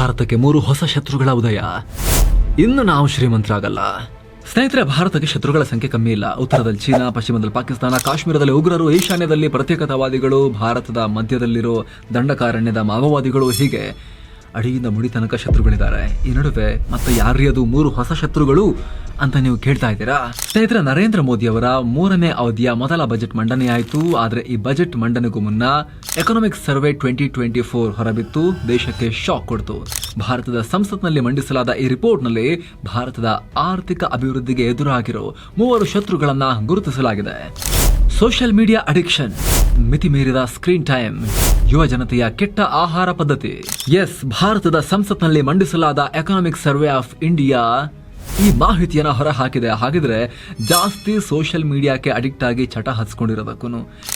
ಭಾರತಕ್ಕೆ ಮೂರು ಹೊಸ ಶತ್ರುಗಳ ಉದಯ. ಇನ್ನು ನಾವು ಶ್ರೀಮಂತರಾಗಲ್ಲ. ಸ್ನೇಹಿತರೆ, ಭಾರತಕ್ಕೆ ಶತ್ರುಗಳ ಸಂಖ್ಯೆ ಕಮ್ಮಿ ಇಲ್ಲ. ಉತ್ತರದಲ್ಲಿ ಚೀನಾ, ಪಶ್ಚಿಮದಲ್ಲಿ ಪಾಕಿಸ್ತಾನ, ಕಾಶ್ಮೀರದಲ್ಲಿ ಉಗ್ರರು ಈಶಾನ್ಯದಲ್ಲಿ ಪ್ರತ್ಯೇಕತಾವಾದಿಗಳು, ಭಾರತದ ಮಧ್ಯದಲ್ಲಿರೋ ದಂಡಕಾರಣ್ಯದ ಮಾವೋವಾದಿಗಳು ಹೀಗೆ ಅಡಿಯಿಂದ ಮುಡಿ ತನಕ ಶತ್ರುಗಳಿದ್ದಾರೆ. ಈ ನಡುವೆ ಮತ್ತೆ ಯಾರ್ಯದು ಮೂರು ಹೊಸ ಶತ್ರುಗಳು ಅಂತ ನೀವು ಕೇಳ್ತಾ ಇದ್ದೀರಾ? ಸ್ನೇಹಿತರೆ, ನರೇಂದ್ರ ಮೋದಿ ಅವರ ಮೂರನೇ ಅವಧಿಯ ಮೊದಲ ಬಜೆಟ್ ಮಂಡನೆಯಾಯಿತು ಆದರೆ ಈ ಬಜೆಟ್ ಮಂಡನೆಗೂ ಮುನ್ನ economic survey twenty twenty four ಹೊರಬಿತ್ತು. ದೇಶಕ್ಕೆ ಶಾಕ್ ಕೊಡ್ತು. ಭಾರತದ ಸಂಸತ್ನಲ್ಲಿ ಮಂಡಿಸಲಾದ ಈ ರಿಪೋರ್ಟ್ನಲ್ಲಿ ಭಾರತದ ಆರ್ಥಿಕ ಅಭಿವೃದ್ಧಿಗೆ ಎದುರಾಗಿರೋ ಮೂವರು ಶತ್ರುಗಳನ್ನ ಗುರುತಿಸಲಾಗಿದೆ. ಸೋಷಿಯಲ್ ಮೀಡಿಯಾ ಅಡಿಕ್ಷನ್, ಮಿತಿ ಮೀರಿದ ಸ್ಕ್ರೀನ್ ಟೈಮ್, ಯುವ ಜನತೆಯ ಕೆಟ್ಟ ಆಹಾರ ಪದ್ಧತಿ. ಎಸ್ ಭಾರತದ ಸಂಸತ್ನಲ್ಲಿ ಮಂಡಿಸಲಾದ ಎಕನಾಮಿಕ್ ಸರ್ವೆ ಆಫ್ ಇಂಡಿಯಾ ಈ ಮಾಹಿತಿಯನ್ನ ಹೊರ ಹಾಕಿದೆ ಹಾಗಿದ್ರೆ ಜಾಸ್ತಿ ಸೋಷಿಯಲ್ ಮೀಡಿಯಾಕ್ಕೆ ಅಡಿಕ್ಟ್ ಆಗಿ ಚಟ ಹಚ್ಕೊಂಡಿರೋದಕ್ಕೂ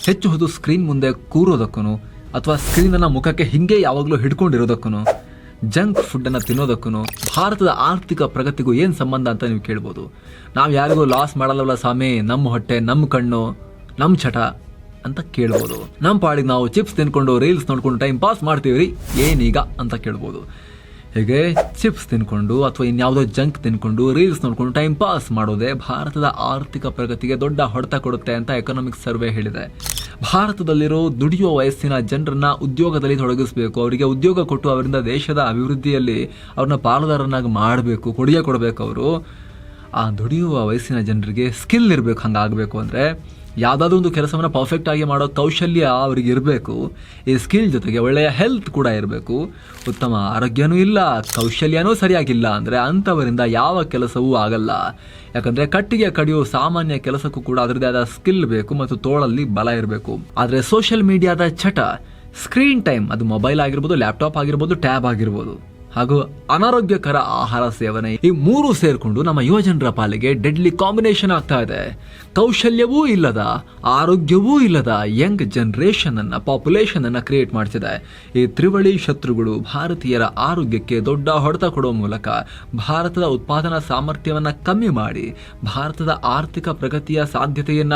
ಹೆಚ್ಚು ಹೊತ್ತು ಸ್ಕ್ರೀನ್ ಮುಂದೆ ಕೂರೋದಕ್ಕೂ ಅಥವಾ ಸ್ಕ್ರೀನ್ ಅನ್ನ ಮುಖಕ್ಕೆ ಹಿಂಗೆ ಯಾವಾಗಲೂ ಹಿಡ್ಕೊಂಡಿರೋದಕ್ಕೂ ಜಂಕ್ ಫುಡ್ ಅನ್ನ ತಿನ್ನೋದಕ್ಕೂ ಭಾರತದ ಆರ್ಥಿಕ ಪ್ರಗತಿಗೂ ಏನು ಸಂಬಂಧ ಅಂತ ನೀವು ಕೇಳ್ಬೋದು. ನಾವು ಯಾರಿಗೂ ಲಾಸ್ ಮಾಡಲ್ಲವಲ್ಲ ಸ್ವಾಮಿ ನಮ್ಮ ಹೊಟ್ಟೆ ನಮ್ಮ ಕಣ್ಣು ನಮ್ಮ ಚಟ ಅಂತ ಕೇಳ್ಬೋದು. ನಮ್ಮ ಪಾಡಿಗೆ ನಾವು ಚಿಪ್ಸ್ ತಿನ್ಕೊಂಡು ರೀಲ್ಸ್ ನೋಡ್ಕೊಂಡು ಟೈಮ್ ಪಾಸ್ ಮಾಡ್ತೀವಿ ರೀ ಏನೀಗ ಅಂತ ಕೇಳ್ಬೋದು. ಹೀಗೆ ಚಿಪ್ಸ್ ತಿನ್ಕೊಂಡು ಅಥವಾ ಇನ್ಯಾವುದೋ ಜಂಕ್ ತಿನ್ಕೊಂಡು ರೀಲ್ಸ್ ನೋಡ್ಕೊಂಡು ಟೈಮ್ ಪಾಸ್ ಮಾಡೋದೇ ಭಾರತದ ಆರ್ಥಿಕ ಪ್ರಗತಿಗೆ ದೊಡ್ಡ ಹೊಡೆತ ಕೊಡುತ್ತೆ ಅಂತ ಎಕನಾಮಿಕ್ ಸರ್ವೆ ಹೇಳಿದೆ. ಭಾರತದಲ್ಲಿರೋ ದುಡಿಯುವ ವಯಸ್ಸಿನ ಜನರನ್ನ ಉದ್ಯೋಗದಲ್ಲಿ ತೊಡಗಿಸಬೇಕು. ಅವರಿಗೆ ಉದ್ಯೋಗ ಕೊಟ್ಟು ಅವರಿಂದ ದೇಶದ ಅಭಿವೃದ್ಧಿಯಲ್ಲಿ ಅವ್ರನ್ನ ಪಾಲುದಾರನಾಗಿ ಮಾಡಬೇಕು, ಕೊಡುಗೆ ಕೊಡಬೇಕು ಅವರು. ಆ ದುಡಿಯುವ ವಯಸ್ಸಿನ ಜನರಿಗೆ ಸ್ಕಿಲ್ ಇರಬೇಕು, ಹಂಗಾಗಬೇಕು ಅಂದರೆ ಯಾವುದಾದ್ರೂ ಒಂದು ಕೆಲಸವನ್ನು ಪರ್ಫೆಕ್ಟ್ ಆಗಿ ಮಾಡೋ ಕೌಶಲ್ಯ ಅವರಿಗೆ ಇರಬೇಕು. ಈ ಸ್ಕಿಲ್ ಜೊತೆಗೆ ಒಳ್ಳೆಯ ಹೆಲ್ತ್ ಕೂಡ ಇರಬೇಕು. ಉತ್ತಮ ಆರೋಗ್ಯನೂ ಇಲ್ಲ, ಕೌಶಲ್ಯನೂ ಸರಿಯಾಗಿಲ್ಲ ಅಂದರೆ ಅಂಥವರಿಂದ ಯಾವ ಕೆಲಸವೂ ಆಗಲ್ಲ. ಯಾಕಂದರೆ ಕಟ್ಟಿಗೆ ಕಡಿಯೋ ಸಾಮಾನ್ಯ ಕೆಲಸಕ್ಕೂ ಕೂಡ ಅದರದೇ ಆದ ಸ್ಕಿಲ್ ಬೇಕು ಮತ್ತು ತೋಳಲ್ಲಿ ಬಲ ಇರಬೇಕು. ಆದರೆ ಸೋಷಿಯಲ್ ಮೀಡಿಯಾದ ಚಟ ಸ್ಕ್ರೀನ್ ಟೈಮ್ ಅದು ಮೊಬೈಲ್ ಆಗಿರ್ಬೋದು ಲ್ಯಾಪ್ಟಾಪ್ ಆಗಿರ್ಬೋದು ಟ್ಯಾಬ್ ಆಗಿರ್ಬೋದು. ಹಾಗೂ ಅನಾರೋಗ್ಯಕರ ಆಹಾರ ಸೇವನೆ ಈ ಮೂರು ಸೇರಿಕೊಂಡು ನಮ್ಮ ಯುವಜನರ ಪಾಲಿಗೆ ಡೆಡ್ಲಿ ಕಾಂಬಿನೇಷನ್ ಆಗ್ತಾ ಇದೆ. ಕೌಶಲ್ಯವೂ ಇಲ್ಲದ, ಆರೋಗ್ಯವೂ ಇಲ್ಲದ ಯಂಗ್ ಜನರೇಷನ್ ಅನ್ನ ಪಾಪ್ಯುಲೇಷನ್ ಅನ್ನ ಕ್ರಿಯೇಟ್ ಮಾಡ್ತಿದೆ. ಈ ತ್ರಿವಳಿ ಶತ್ರುಗಳು ಭಾರತೀಯರ ಆರೋಗ್ಯಕ್ಕೆ ದೊಡ್ಡ ಹೊಡೆತ ಕೊಡುವ ಮೂಲಕ ಭಾರತದ ಉತ್ಪಾದನಾ ಸಾಮರ್ಥ್ಯವನ್ನ ಕಮ್ಮಿ ಮಾಡಿ, ಭಾರತದ ಆರ್ಥಿಕ ಪ್ರಗತಿಯ ಸಾಧ್ಯತೆಯನ್ನ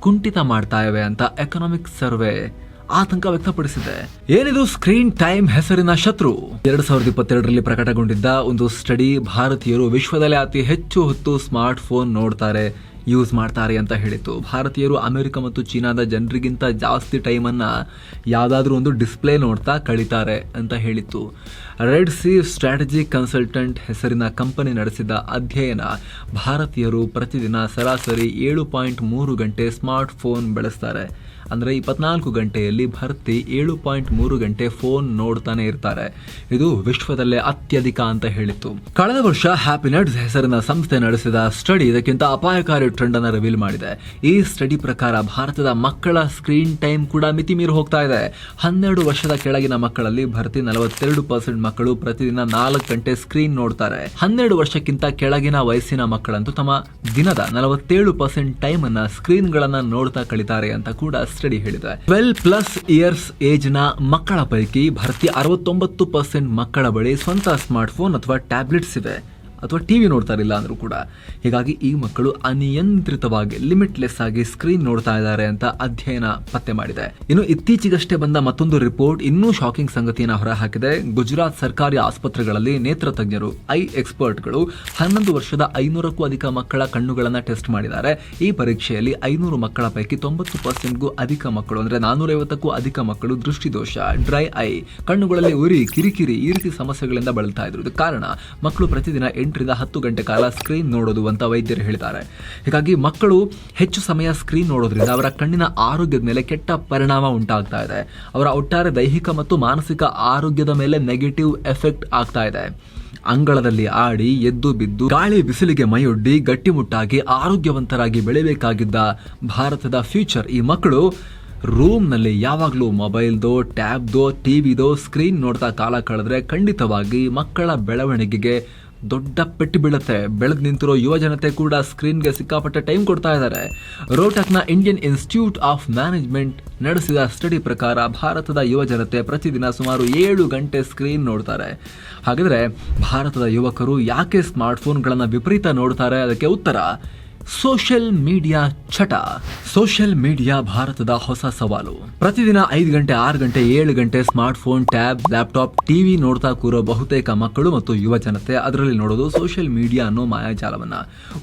ಕುಂಠಿತ ಮಾಡ್ತಾ ಇವೆ ಅಂತ ಎಕನಾಮಿಕ್ ಸರ್ವೆ ಆತಂಕ ವ್ಯಕ್ತಪಡಿಸಿದೆ. ಏನಿದು ಸ್ಕ್ರೀನ್ ಟೈಮ್ ಹೆಸರಿನ ಶತ್ರು? ಎರಡ್ ಸಾವಿರದ ಇಪ್ಪತ್ತೆರಡರಲ್ಲಿ ಪ್ರಕಟಗೊಂಡಿದ್ದ ಒಂದು ಸ್ಟಡಿ ಭಾರತೀಯರು ವಿಶ್ವದಲ್ಲೇ ಅತಿ ಹೆಚ್ಚು ಹೊತ್ತು ಸ್ಮಾರ್ಟ್ ಫೋನ್ ನೋಡ್ತಾರೆ, ಯೂಸ್ ಮಾಡ್ತಾರೆ ಅಂತ ಹೇಳಿತ್ತು. ಭಾರತೀಯರು ಅಮೆರಿಕ ಮತ್ತು ಚೀನಾದ ಜನರಿಗಿಂತ ಜಾಸ್ತಿ ಟೈಮನ್ನು ಯಾವುದಾದ್ರೂ ಒಂದು ಡಿಸ್ಪ್ಲೇ ನೋಡ್ತಾ ಕಳೀತಾರೆ ಅಂತ ಹೇಳಿತ್ತು. ರೆಡ್ ಸಿ ಸ್ಟ್ರಾಟಜಿ ಕನ್ಸಲ್ಟೆಂಟ್ ಹೆಸರಿನ ಕಂಪನಿ ನಡೆಸಿದ ಅಧ್ಯಯನ ಭಾರತೀಯರು ಪ್ರತಿದಿನ ಸರಾಸರಿ ಏಳು ಪಾಯಿಂಟ್ ಮೂರು ಗಂಟೆ ಸ್ಮಾರ್ಟ್ ಫೋನ್ ಬಳಸ್ತಾರೆ. ಅಂದರೆ ಇಪ್ಪತ್ನಾಲ್ಕು ಗಂಟೆಯಲ್ಲಿ ಭರ್ತಿ ಏಳು ಪಾಯಿಂಟ್ ಮೂರು ಗಂಟೆ ಫೋನ್ ನೋಡ್ತಾನೆ ಇರ್ತಾರೆ. ಇದು ವಿಶ್ವದಲ್ಲೇ ಅತ್ಯಧಿಕ ಅಂತ ಹೇಳಿತ್ತು. ಕಳೆದ ವರ್ಷ ಹ್ಯಾಪಿನೆಟ್ಸ್ ಹೆಸರಿನ ಸಂಸ್ಥೆ ನಡೆಸಿದ ಸ್ಟಡಿ ಇದಕ್ಕಿಂತ ಅಪಾಯಕಾರಿ ಟ್ರೆಂಡ್ ಅನ್ನು ರಿವೀಲ್ ಮಾಡಿದೆ. ಈ ಸ್ಟಡಿ ಪ್ರಕಾರ ಭಾರತದ ಮಕ್ಕಳ ಸ್ಕ್ರೀನ್ ಟೈಮ್ ಕೂಡ ಮಿತಿ ಮೀರಿ ಹೋಗ್ತಾ ಇದೆ. ಹನ್ನೆರಡು ವರ್ಷದ ಕೆಳಗಿನ ಮಕ್ಕಳಲ್ಲಿ ಭರ್ತಿ ನಲವತ್ತೆರಡು ಪರ್ಸೆಂಟ್ ಮಕ್ಕಳು ಪ್ರತಿದಿನ ನಾಲ್ಕು ಗಂಟೆ ಸ್ಕ್ರೀನ್ ನೋಡ್ತಾರೆ. ಹನ್ನೆರಡು ವರ್ಷಕ್ಕಿಂತ ಕೆಳಗಿನ ವಯಸ್ಸಿನ ಮಕ್ಕಳಂತೂ ತಮ್ಮ ದಿನದ ನಲವತ್ತೇಳು ಪರ್ಸೆಂಟ್ ಟೈಮ್ ಅನ್ನ ಸ್ಕ್ರೀನ್ ಗಳನ್ನ ನೋಡ್ತಾ ಕಳಿತಾರೆ ಅಂತ ಕೂಡ ಸ್ಟಡಿ ಹೇಳಿದೆ. ಟ್ವೆಲ್ ಪ್ಲಸ್ ಇಯರ್ಸ್ ಏಜ್ನ ಮಕ್ಕಳ ಪೈಕಿ ಭರ್ತಿ ಅರವತ್ತೊಂಬತ್ತು ಪರ್ಸೆಂಟ್ ಮಕ್ಕಳ ಬಳಿ ಸ್ವಂತ ಸ್ಮಾರ್ಟ್ ಫೋನ್ ಅಥವಾ ಟ್ಯಾಬ್ಲೆಟ್ಸ್ ಇವೆ. ಅಥವಾ ಟಿವಿ ನೋಡ್ತಾ ಇರಲಿಲ್ಲ ಅಂದರೂ ಕೂಡ, ಹೀಗಾಗಿ ಈ ಮಕ್ಕಳು ಅನಿಯಂತ್ರಿತವಾಗಿ ಲಿಮಿಟ್ಲೆಸ್ ಆಗಿ ಸ್ಕ್ರೀನ್ ನೋಡ್ತಾ ಇದ್ದಾರೆ ಅಂತ ಅಧ್ಯಯನ ಪತ್ತೆ ಮಾಡಿದೆ. ಇನ್ನು ಇತ್ತೀಚೆಗಷ್ಟೇ ಬಂದ ಮತ್ತೊಂದು ರಿಪೋರ್ಟ್ ಇನ್ನೂ ಶಾಕಿಂಗ್ ಸಂಗತಿಯನ್ನು ಹೊರಹಾಕಿದೆ. ಗುಜರಾತ್ ಸರ್ಕಾರಿ ಆಸ್ಪತ್ರೆಗಳಲ್ಲಿ ನೇತ್ರ ತಜ್ಞರು ಐ ಎಕ್ಸ್ಪರ್ಟ್ಗಳು ಹನ್ನೊಂದು ವರ್ಷದ ಐನೂರಕ್ಕೂ ಅಧಿಕ ಮಕ್ಕಳ ಕಣ್ಣುಗಳನ್ನು ಟೆಸ್ಟ್ ಮಾಡಿದ್ದಾರೆ. ಈ ಪರೀಕ್ಷೆಯಲ್ಲಿ ಐನೂರು ಮಕ್ಕಳ ಪೈಕಿ ತೊಂಬತ್ತು ಪರ್ಸೆಂಟ್ಗೂ ಅಧಿಕ ಮಕ್ಕಳು, ಅಂದ್ರೆ ನಾನೂರೈವತ್ತಕ್ಕೂ ಅಧಿಕ ಮಕ್ಕಳು ದೃಷ್ಟಿದೋಷ ಡ್ರೈ ಐ ಕಣ್ಣುಗಳಲ್ಲಿ ಉರಿ, ಕಿರಿಕಿರಿ ಈ ರೀತಿ ಸಮಸ್ಯೆಗಳಿಂದ ಬಳಲ್ತಾ ಇದ್ರು. ಕಾರಣ, ಮಕ್ಕಳು ಪ್ರತಿದಿನ ಎಂಟರಿಂದ ಹತ್ತು ಗಂಟೆ ಕಾಲ ಸ್ಕ್ರೀನ್ ನೋಡೋದು ಅಂತ ವೈದ್ಯರು ಹೇಳಿದ್ದಾರೆ. ಹೀಗಾಗಿ ಮಕ್ಕಳು ಹೆಚ್ಚು ಸಮಯ ಸ್ಕ್ರೀನ್ ನೋಡೋದ್ರಿಂದ ಅವರ ಕಣ್ಣಿನ ಆರೋಗ್ಯದ ಮೇಲೆ ಕೆಟ್ಟ ಪರಿಣಾಮ ಉಂಟಾಗ್ತಾ ಇದೆ. ಅವರ ಒಟ್ಟಾರೆ ದೈಹಿಕ ಮತ್ತು ಮಾನಸಿಕ ಆರೋಗ್ಯದ ಮೇಲೆ ನೆಗೆಟಿವ್ ಎಫೆಕ್ಟ್ ಆಗ್ತಾ ಇದೆ. ಅಂಗಳದಲ್ಲಿ ಆಡಿ, ಎದ್ದು ಬಿದ್ದು, ಗಾಳಿ ಬಿಸಿಲಿಗೆ ಮೈಯೊಡ್ಡಿ, ಗಟ್ಟಿಮುಟ್ಟಾಗಿ ಆರೋಗ್ಯವಂತರಾಗಿ ಬೆಳೆಯಬೇಕಾಗಿದ್ದ ಭಾರತದ ಫ್ಯೂಚರ್ ಈ ಮಕ್ಕಳು ರೂಮ್ನಲ್ಲಿ ಯಾವಾಗಲೂ ಮೊಬೈಲ್ದೋ ಟ್ಯಾಬ್ದೋ ಟಿವಿದೋ ಸ್ಕ್ರೀನ್ ನೋಡ್ತಾ ಕಾಲ ಕಳೆದ್ರೆ ಖಂಡಿತವಾಗಿ ಮಕ್ಕಳ ಬೆಳವಣಿಗೆಗೆ ದೊಡ್ಡ ಪೆಟ್ಟು ಬೀಳುತ್ತೆ. ಬೆಳೆದು ನಿಂತಿರೋ ಯುವ ಜನತೆ ಕೂಡ ಸ್ಕ್ರೀನ್ಗೆ ಸಿಕ್ಕಾಪಟ್ಟೆ ಟೈಮ್ ಕೊಡ್ತಾ ಇದ್ದಾರೆ. ರೋಟಕ್ನ ಇಂಡಿಯನ್ ಇನ್ಸ್ಟಿಟ್ಯೂಟ್ ಆಫ್ ಮ್ಯಾನೇಜ್ಮೆಂಟ್ ನಡೆಸಿದ ಸ್ಟಡಿ ಪ್ರಕಾರ ಭಾರತದ ಯುವ ಜನತೆ ಪ್ರತಿದಿನ ಸುಮಾರು ಏಳು ಗಂಟೆ ಸ್ಕ್ರೀನ್ ನೋಡ್ತಾರೆ. ಹಾಗಾದರೆ ಭಾರತದ ಯುವಕರು ಯಾಕೆ ಸ್ಮಾರ್ಟ್ಫೋನ್ಗಳನ್ನು ವಿಪರೀತ ನೋಡ್ತಾರೆ? ಅದಕ್ಕೆ ಉತ್ತರ. ಸೋಷಿಯಲ್ ಮೀಡಿಯಾ ಚಟ ಸೋಷಿಯಲ್ ಮೀಡಿಯಾ ಭಾರತದ ಹೊಸ ಸವಾಲು. ಪ್ರತಿದಿನ ಐದು ಗಂಟೆ, ಆರು ಗಂಟೆ, ಏಳು ಗಂಟೆ smart phone tab, laptop, TV ನೋಡ್ತಾ ಕೂರೋ ಬಹುತೇಕ ಮಕ್ಕಳು ಮತ್ತು ಯುವ ಜನತೆ ಅದರಲ್ಲಿ ನೋಡೋದು ಸೋಷಿಯಲ್ ಮೀಡಿಯಾ ಅನ್ನೋ ಮಾಯಾಜಾಲವನ್ನ.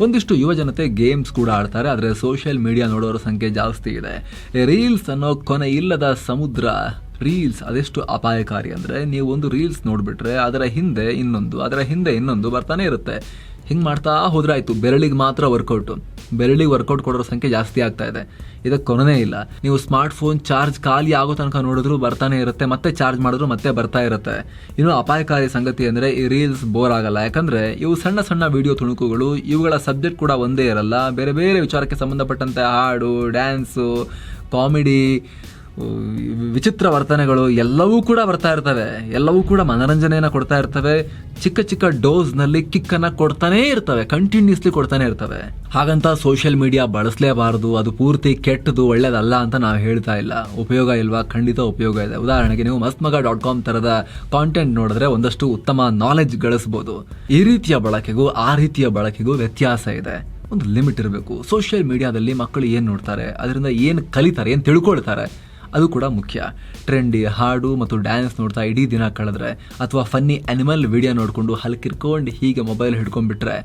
ಒಂದಿಷ್ಟು ಯುವ ಜನತೆ ಗೇಮ್ಸ್ ಕೂಡ ಆಡ್ತಾರೆ, ಆದರೆ ಸೋಷಿಯಲ್ ಮೀಡಿಯಾ ನೋಡೋರ ಸಂಖ್ಯೆ ಜಾಸ್ತಿ ಇದೆ. ರೀಲ್ಸ್ ಅನ್ನೋ ಕೊನೆ ಇಲ್ಲದ ಸಮುದ್ರ. ರೀಲ್ಸ್ ಅದೆಷ್ಟು ಅಪಾಯಕಾರಿ ಅಂದರೆ ನೀವು ಒಂದು ರೀಲ್ಸ್ ನೋಡಿಬಿಟ್ರೆ ಅದರ ಹಿಂದೆ ಇನ್ನೊಂದು, ಅದರ ಹಿಂದೆ ಇನ್ನೊಂದು ಬರ್ತಾನೆ ಇರುತ್ತೆ. ಹಿಂಗೆ ಮಾಡ್ತಾ ಹೋದ್ರೆ ಆಯಿತು. ಬೆರಳಿಗೆ ಮಾತ್ರ ವರ್ಕೌಟು ಬೆರಳಿಗೆ ವರ್ಕೌಟ್ ಕೊಡೋರ ಸಂಖ್ಯೆ ಜಾಸ್ತಿ ಆಗ್ತಾ ಇದೆ. ಇದಕ್ಕೆ ಕೊನೆಯೇ ಇಲ್ಲ. ನೀವು ಸ್ಮಾರ್ಟ್ ಫೋನ್ ಚಾರ್ಜ್ ಖಾಲಿ ಆಗೋ ತನಕ ನೋಡಿದ್ರು ಬರ್ತಾನೆ ಇರುತ್ತೆ, ಮತ್ತೆ ಚಾರ್ಜ್ ಮಾಡಿದ್ರು ಮತ್ತೆ ಬರ್ತಾ ಇರುತ್ತೆ. ಇನ್ನು ಅಪಾಯಕಾರಿ ಸಂಗತಿ ಅಂದರೆ ಈ ರೀಲ್ಸ್ ಬೋರ್ ಆಗಲ್ಲ. ಯಾಕಂದರೆ ಇವು ಸಣ್ಣ ಸಣ್ಣ ವಿಡಿಯೋ ತುಣುಕುಗಳು, ಇವುಗಳ ಸಬ್ಜೆಕ್ಟ್ ಕೂಡ ಒಂದೇ ಇರಲ್ಲ. ಬೇರೆ ಬೇರೆ ವಿಚಾರಕ್ಕೆ ಸಂಬಂಧಪಟ್ಟಂತೆ ಹಾಡು ಡ್ಯಾನ್ಸು ಕಾಮಿಡಿ ವಿಚಿತ್ರ ವರ್ತನೆಗಳು ಎಲ್ಲವೂ ಕೂಡ ಬರ್ತಾ ಇರ್ತವೆ. ಎಲ್ಲವೂ ಕೂಡ ಮನರಂಜನೆಯನ್ನು ಕೊಡ್ತಾ ಇರ್ತವೆ. ಚಿಕ್ಕ ಚಿಕ್ಕ ಡೋಸ್ನಲ್ಲಿ ಕಿಕ್ಕನ್ನು ಕೊಡ್ತಾನೇ ಇರ್ತವೆ. ಕಂಟಿನ್ಯೂಸ್ಲಿ ಕೊಡ್ತಾನೆ ಇರ್ತವೆ. ಹಾಗಂತ ಸೋಷಿಯಲ್ ಮೀಡಿಯಾ ಬಳಸಲೇಬಾರದು. ಅದು ಪೂರ್ತಿ ಕೆಟ್ಟದು, ಒಳ್ಳೇದಲ್ಲ ಅಂತ ನಾವು ಹೇಳ್ತಾ ಇಲ್ಲ. ಉಪಯೋಗ ಇಲ್ವಾ? ಖಂಡಿತ ಉಪಯೋಗ ಇದೆ. ಉದಾಹರಣೆಗೆ ನೀವು ಮಸ್ಮಗ ಮಗ ಡಾಟ್ ಕಾಮ್ ಥರದ ಕಾಂಟೆಂಟ್ ನೋಡಿದ್ರೆ ಒಂದಷ್ಟು ಉತ್ತಮ ನಾಲೆಜ್ ಗಳಿಸ್ಬೋದು. ಈ ರೀತಿಯ ಬಳಕೆಗೂ, ಆ ರೀತಿಯ ಬಳಕೆಗೂ ವ್ಯತ್ಯಾಸ ಇದೆ. ಒಂದು ಲಿಮಿಟ್ ಇರಬೇಕು. ಸೋಷಿಯಲ್ ಮೀಡಿಯಾದಲ್ಲಿ ಮಕ್ಕಳು ಏನು ನೋಡ್ತಾರೆ? ಅದರಿಂದ ಏನು ಕಲಿತಾರೆ? ಏನು ತಿಳ್ಕೊಳ್ತಾರೆ? ಅದು ಕೂಡ ಮುಖ್ಯ. ಟ್ರೆಂಡಿ, ಹಾಡು ಮತ್ತು ಡ್ಯಾನ್ಸ್ ನೋಡ್ತಾ ಇಡೀ ದಿನ ಕಳೆದ್ರೆ ಅಥವಾ ಫನ್ನಿ ಅನಿಮಲ್ ವಿಡಿಯೋ ನೋಡಿಕೊಂಡು ಹಲ್ಕಿರ್ಕೊಂಡು ಹೀಗೆ ಮೊಬೈಲ್ ಹಿಡ್ಕೊಂಡ್ಬಿಟ್ರೆ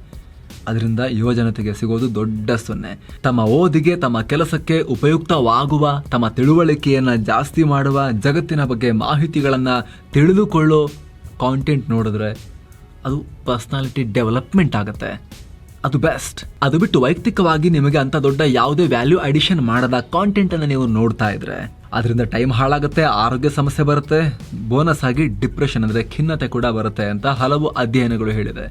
ಅದರಿಂದ ಯುವಜನತೆಗೆ ಸಿಗೋದು ದೊಡ್ಡ ಸೊನ್ನೆ. ತಮ್ಮ ಓದಿಗೆ, ತಮ್ಮ ಕೆಲಸಕ್ಕೆ ಉಪಯುಕ್ತವಾಗುವ, ತಮ್ಮ ತಿಳುವಳಿಕೆಯನ್ನು ಜಾಸ್ತಿ ಮಾಡುವ, ಜಗತ್ತಿನ ಬಗ್ಗೆ ಮಾಹಿತಿಗಳನ್ನು ತಿಳಿದುಕೊಳ್ಳೋ ಕಾಂಟೆಂಟ್ ನೋಡಿದ್ರೆ ಅದು ಪರ್ಸ್ನಾಲಿಟಿ ಡೆವಲಪ್ಮೆಂಟ್ ಆಗುತ್ತೆ. ಅದು ಬೆಸ್ಟ್ ಅದು ಬಿಟ್ಟು ವೈಯಕ್ತಿಕವಾಗಿ ನಿಮಗೆ ಅಂಥ ದೊಡ್ಡ ಯಾವುದೇ ವ್ಯಾಲ್ಯೂ ಅಡಿಷನ್ ಮಾಡದ ಕಾಂಟೆಂಟನ್ನು ನೀವು ನೋಡ್ತಾ ಇದ್ರೆ ಅದರಿಂದ ಟೈಮ್ ಹಾಳಾಗುತ್ತೆ, ಆರೋಗ್ಯ ಸಮಸ್ಯೆ ಬರುತ್ತೆ ಬೋನಸ್ ಆಗಿ ಡಿಪ್ರೆಷನ್ ಅಂದರೆ ಖಿನ್ನತೆ ಕೂಡ ಬರುತ್ತೆ ಅಂತ ಹಲವು ಅಧ್ಯಯನಗಳು ಹೇಳಿದೆ.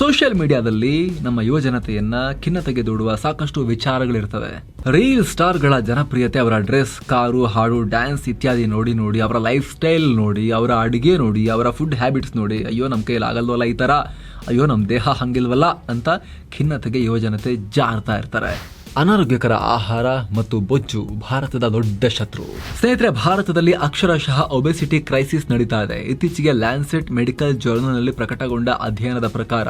ಸೋಷಿಯಲ್ ಮೀಡಿಯಾದಲ್ಲಿ ನಮ್ಮ ಯುವ ಜನತೆಯನ್ನು ಖಿನ್ನತೆಗೆ ದೂಡುವ ಸಾಕಷ್ಟು ವಿಚಾರಗಳಿರ್ತವೆ. ರೀಲ್ ಸ್ಟಾರ್ಗಳ ಜನಪ್ರಿಯತೆ, ಅವರ ಡ್ರೆಸ್ ಕಾರು, ಹಾಡು ಡ್ಯಾನ್ಸ್ ಇತ್ಯಾದಿ ನೋಡಿ ನೋಡಿ, ಅವರ ಲೈಫ್ ಸ್ಟೈಲ್ ನೋಡಿ, ಅವರ ಅಡುಗೆ ನೋಡಿ, ಅವರ ಫುಡ್ ಹ್ಯಾಬಿಟ್ಸ್ ನೋಡಿ, ಅಯ್ಯೋ ನಮ್ಮ ಕೈಯಲ್ಲಿ ಆಗಲ್ವಲ್ಲ ಈ ಥರ ಅಯ್ಯೋ ನಮ್ಮ ದೇಹ ಹಂಗಿಲ್ವಲ್ಲ ಅಂತ ಖಿನ್ನತೆಗೆ ಯುವಜನತೆ ಜಾರ್ತಾ ಇರ್ತಾರೆ. ಅನಾರೋಗ್ಯಕರ ಆಹಾರ ಮತ್ತು ಬೊಜ್ಜು ಭಾರತದ ದೊಡ್ಡ ಶತ್ರು. ಸ್ನೇಹಿತರೆ, ಭಾರತದಲ್ಲಿ ಅಕ್ಷರಶಃ ಒಬೆಸಿಟಿ ಕ್ರೈಸಿಸ್ ನಡೀತಾ ಇದೆ ಇತ್ತೀಚೆಗೆ ಲ್ಯಾನ್ಸೆಟ್ ಮೆಡಿಕಲ್ ಜರ್ನಲ್ನಲ್ಲಿ ಪ್ರಕಟಗೊಂಡ ಅಧ್ಯಯನದ ಪ್ರಕಾರ,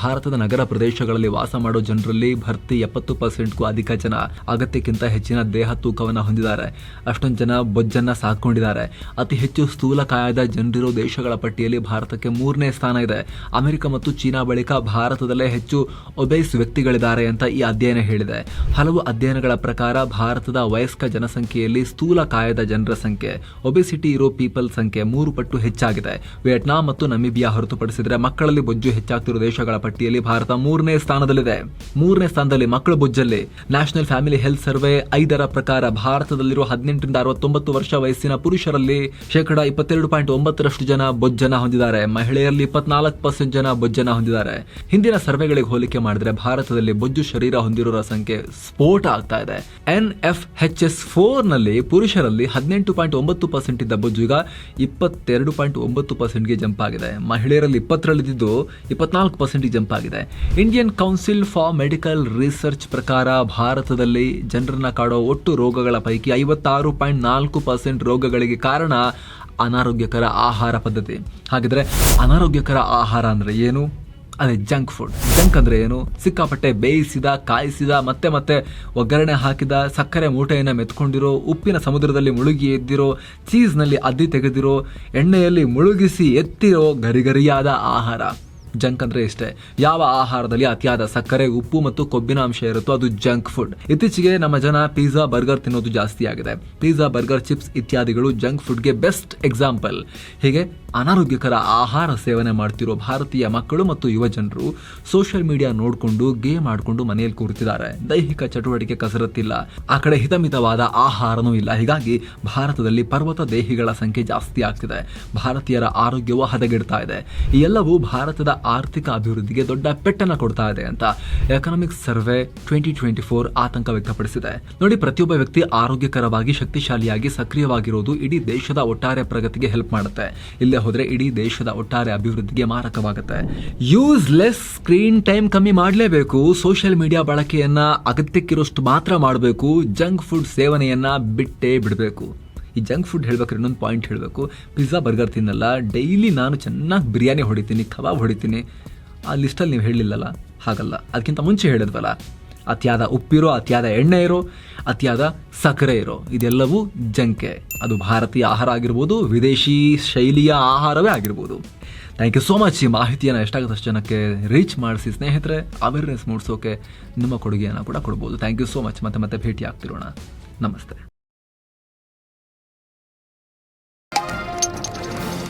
ಭಾರತದ ನಗರ ಪ್ರದೇಶಗಳಲ್ಲಿ ವಾಸ ಮಾಡೋ ಜನರಲ್ಲಿ ಭರ್ತಿ ಎಪ್ಪತ್ತು ಪರ್ಸೆಂಟ್ಗೂ ಅಧಿಕ ಜನ. ಅಗತ್ಯಕ್ಕಿಂತ ಹೆಚ್ಚಿನ ದೇಹ ತೂಕವನ್ನು ಹೊಂದಿದ್ದಾರೆ. ಅಷ್ಟೊಂದು ಜನ ಬೊಜ್ಜನ್ನ ಸಾಕೊಂಡಿದ್ದಾರೆ ಅತಿ ಹೆಚ್ಚು ಸ್ಥೂಲಕಾಯದ ಜನರಿರೋ ದೇಶಗಳ ಪಟ್ಟಿಯಲ್ಲಿ ಭಾರತಕ್ಕೆ ಮೂರನೇ ಸ್ಥಾನ ಇದೆ. ಅಮೆರಿಕ ಮತ್ತು ಚೀನಾ ಬಳಿಕ ಭಾರತದಲ್ಲೇ ಹೆಚ್ಚು ಒಬೈಸ್ ವ್ಯಕ್ತಿಗಳಿದ್ದಾರೆ ಅಂತ ಈ ಅಧ್ಯಯನ ಹೇಳಿದೆ. ಹಲವು ಅಧ್ಯಯನಗಳ ಪ್ರಕಾರ ಭಾರತದ ವಯಸ್ಕ ಜನಸಂಖ್ಯೆಯಲ್ಲಿ ಸ್ಥೂಲ ಕಾಯದ ಜನರ ಸಂಖ್ಯೆ ಒಬೆಸಿಟಿ ಇರೋ ಪೀಪಲ್ ಸಂಖ್ಯೆ ಮೂರು ಪಟ್ಟು ಹೆಚ್ಚಾಗಿದೆ. ವಿಯೆಟ್ನಾಂ ಮತ್ತು ನಮಿಬಿಯಾ ಹೊರತುಪಡಿಸಿದರೆ ಮಕ್ಕಳಲ್ಲಿ ಬೊಜ್ಜು ಹೆಚ್ಚಾಗ್ತಿರುವ ದೇಶಗಳ ಪಟ್ಟಿಯಲ್ಲಿ ಭಾರತ ಮೂರನೇ ಸ್ಥಾನದಲ್ಲಿದೆ. ಮೂರನೇ ಸ್ಥಾನದಲ್ಲಿ ಮಕ್ಕಳು ಬೊಜ್ಜಲ್ಲಿ. ನ್ಯಾಷನಲ್ ಫ್ಯಾಮಿಲಿ ಹೆಲ್ತ್ ಸರ್ವೆ ಐದರ ಪ್ರಕಾರ ಭಾರತದಲ್ಲಿರುವ ಹದಿನೆಂಟರಿಂದ ಅರವತ್ತೊಂಬತ್ತು ವರ್ಷ ವಯಸ್ಸಿನ ಪುರುಷರಲ್ಲಿ ಶೇಕಡ ಇಪ್ಪತ್ತೆರಡು ಪಾಯಿಂಟ್ ಒಂಬತ್ತರಷ್ಟು ಜನ ಬೊಜ್ಜನ ಹೊಂದಿದ್ದಾರೆ. ಮಹಿಳೆಯರಲ್ಲಿ ಇಪ್ಪತ್ನಾಲ್ಕು ಪರ್ಸೆಂಟ್ ಜನ ಬೊಜ್ಜನ ಹೊಂದಿದ್ದಾರೆ. ಹಿಂದಿನ ಸರ್ವೆಗಳಿಗೆ ಹೋಲಿಕೆ ಮಾಡಿದರೆ ಭಾರತದಲ್ಲಿ ಬೊಜ್ಜು ಶರೀರ ಹೊಂದಿರುವ ಸಂಖ್ಯೆ ಸ್ಫೋಟ ಆಗ್ತಾ ಇದೆ. ಎನ್ ಎಫ್ ಎಚ್ ಎಸ್ ಫೋರ್ನಲ್ಲಿ ಪುರುಷರಲ್ಲಿ ಹದಿನೆಂಟು ಪಾಯಿಂಟ್ ಒಂಬತ್ತು ಪರ್ಸೆಂಟ್ ಇದ್ದ ಬೊಜ್ಜು ಈಗ ಇಪ್ಪತ್ತೆರಡು ಪಾಯಿಂಟ್ ಒಂಬತ್ತು ಪರ್ಸೆಂಟ್ಗೆ ಜಂಪ್ ಆಗಿದೆ. ಮಹಿಳೆಯರಲ್ಲಿ ಇಪ್ಪತ್ತರಲ್ಲಿದ್ದು ಇಪ್ಪತ್ನಾಲ್ಕು ಪರ್ಸೆಂಟ್ಗೆ ಜಂಪ್ ಆಗಿದೆ. Indian council for medical research ಪ್ರಕಾರ ಭಾರತದಲ್ಲಿ ಜನರನ್ನ ಕಾಡೋ ಒಟ್ಟು ರೋಗಗಳ ಪೈಕಿ ಐವತ್ತಾರು ಪಾಯಿಂಟ್ ನಾಲ್ಕು ಪರ್ಸೆಂಟ್ ರೋಗಗಳಿಗೆ ಕಾರಣ ಅನಾರೋಗ್ಯಕರ ಆಹಾರ ಪದ್ಧತಿ. ಹಾಗಿದ್ರೆ ಅನಾರೋಗ್ಯಕರ ಆಹಾರ ಅಂದ್ರೆ ಏನು? ಅದೇ ಜಂಕ್ ಫುಡ್. ಜಂಕ್ ಅಂದ್ರೆ ಏನು? ಸಿಕ್ಕಾಪಟ್ಟೆ ಬೇಯಿಸಿದ, ಕಾಯಿಸಿದ, ಮತ್ತೆ ಮತ್ತೆ ಒಗ್ಗರಣೆ ಹಾಕಿದ, ಸಕ್ಕರೆ ಮೂಟೆಯನ್ನು ಮೆತ್ಕೊಂಡಿರೋ, ಉಪ್ಪಿನ ಸಮುದ್ರದಲ್ಲಿ ಮುಳುಗಿ ಎದ್ದಿರೋ, ಚೀಸ್ನಲ್ಲಿ ಅದ್ದಿ ತೆಗೆದಿರೋ, ಎಣ್ಣೆಯಲ್ಲಿ ಮುಳುಗಿಸಿ ಎತ್ತಿರೋ ಗರಿಗರಿಯಾದ ಆಹಾರ. ಜಂಕ್ ಅಂದ್ರೆ ಇಷ್ಟೇ ಯಾವ ಆಹಾರದಲ್ಲಿ ಅತಿಯಾದ ಸಕ್ಕರೆ, ಉಪ್ಪು ಮತ್ತು ಕೊಬ್ಬಿನ ಅಂಶ ಇರುತ್ತೋ ಅದು ಜಂಕ್ ಫುಡ್. ಇತ್ತೀಚೆಗೆ ನಮ್ಮ ಜನ ಪಿಜ್ಜಾ, ಬರ್ಗರ್ ತಿನ್ನೋದು ಜಾಸ್ತಿ ಆಗಿದೆ ಪಿಜ್ಜಾ, ಬರ್ಗರ್, ಚಿಪ್ಸ್ ಇತ್ಯಾದಿಗಳು ಜಂಕ್ ಫುಡ್ಗೆ ಬೆಸ್ಟ್ ಎಕ್ಸಾಂಪಲ್. ಹೀಗೆ ಅನಾರೋಗ್ಯಕರ ಆಹಾರ ಸೇವನೆ ಮಾಡ್ತಿರೋ ಭಾರತೀಯ ಮಕ್ಕಳು ಮತ್ತು ಯುವ ಜನರು ಸೋಷಿಯಲ್ ಮೀಡಿಯಾ ನೋಡಿಕೊಂಡು, ಗೇಮ್ ಆಡಿಕೊಂಡು ಮನೆಯಲ್ಲಿ ಕೂರ್ತಿದ್ದಾರೆ. ದೈಹಿಕ ಚಟುವಟಿಕೆ ಕಸರತ್ತಿಲ್ಲ. ಆ ಕಡೆ ಹಿತಮಿತವಾದ ಆಹಾರನೂ ಇಲ್ಲ. ಹೀಗಾಗಿ ಭಾರತದಲ್ಲಿ ಪರ್ವತ ದೇಹಿಗಳ ಸಂಖ್ಯೆ ಜಾಸ್ತಿ ಆಗ್ತಿದೆ. ಭಾರತೀಯರ ಆರೋಗ್ಯವೂ ಹದಗೆಡ್ತಾ ಇದೆ. ಈ ಎಲ್ಲವೂ ಭಾರತದ ಆರ್ಥಿಕ ಅಭಿವೃದ್ಧಿಗೆ ದೊಡ್ಡ ಪೆಟ್ಟನ್ನು ಕೊಡ್ತಾ ಇದೆ ಅಂತ economic survey twenty twenty four ಆತಂಕ ವ್ಯಕ್ತಪಡಿಸಿದೆ. ನೋಡಿ, ಪ್ರತಿಯೊಬ್ಬ ವ್ಯಕ್ತಿ ಆರೋಗ್ಯಕರವಾಗಿ, ಶಕ್ತಿಶಾಲಿಯಾಗಿ, ಸಕ್ರಿಯವಾಗಿರೋದು ಇಡೀ ದೇಶದ ಒಟ್ಟಾರೆ ಪ್ರಗತಿಗೆ ಹೆಲ್ಪ್ ಮಾಡುತ್ತೆ. ಇಲ್ಲೇ ಹೋದ್ರೆ ಇಡೀ ದೇಶದ ಒಟ್ಟಾರೆ ಅಭಿವೃದ್ಧಿಗೆ ಮಾರಕವಾಗುತ್ತೆ. ಯೂಸ್ ಲೆಸ್ ಸ್ಕ್ರೀನ್ ಟೈಮ್ ಕಮ್ಮಿ ಮಾಡಲೇಬೇಕು. ಸೋಷಿಯಲ್ ಮೀಡಿಯಾ ಬಳಕೆಯನ್ನು ಅಗತ್ಯಕ್ಕಿರೋಷ್ಟು ಮಾತ್ರ ಮಾಡಬೇಕು. ಜಂಕ್ ಫುಡ್ ಸೇವನೆಯನ್ನ ಬಿಟ್ಟೇ ಬಿಡಬೇಕು. ಈ ಜಂಕ್ ಫುಡ್ ಹೇಳ್ಬೇಕಾದ್ರೆ ಇನ್ನೊಂದು ಪಾಯಿಂಟ್ ಹೇಳಬೇಕು. ಪಿಜ್ಜಾ ಬರ್ಗರ್ ತಿನ್ನಲ್ಲ. ಡೈಲಿ ನಾನು ಚೆನ್ನಾಗಿ ಬಿರಿಯಾನಿ ಹೊಡಿತೀನಿ, ಕಬಾಬ್ ಹೊಡಿತೀನಿ. ಆ ಲಿಸ್ಟಲ್ಲಿ ನೀವು ಹೇಳಿಲ್ಲಲ್ಲ? ಹಾಗಲ್ಲ. ಅದಕ್ಕಿಂತ ಮುಂಚೆ ಹೇಳಿದ್ವಲ್ಲ? ಅತಿಯಾದ ಉಪ್ಪಿರೋ, ಅತಿಯಾದ ಎಣ್ಣೆ ಇರೋ, ಅತಿಯಾದ ಸಕ್ಕರೆ ಇರೋ, ಇದೆಲ್ಲವೂ ಜಂಕೆ. ಅದು ಭಾರತೀಯ ಆಹಾರ ಆಗಿರ್ಬೋದು, ವಿದೇಶಿ ಶೈಲಿಯ ಆಹಾರವೇ ಆಗಿರ್ಬೋದು. ಥ್ಯಾಂಕ್ ಯು ಸೋ ಮಚ್ ಈ ಮಾಹಿತಿಯನ್ನು ಎಷ್ಟಾಗುತ್ತಷ್ಟು ಜನಕ್ಕೆ ರೀಚ್ ಮಾಡಿಸಿ, ಸ್ನೇಹಿತರೆ ಅವೇರ್ನೆಸ್ ಮೂಡಿಸೋಕೆ ನಿಮ್ಮ ಕೊಡುಗೆಯನ್ನು ಕೂಡ ಕೊಡ್ಬೋದು. ಥ್ಯಾಂಕ್ ಯು ಸೋ ಮಚ್ ಮತ್ತೆ ಮತ್ತೆ ಭೇಟಿ ಆಗ್ತಿರೋಣ ನಮಸ್ತೆ.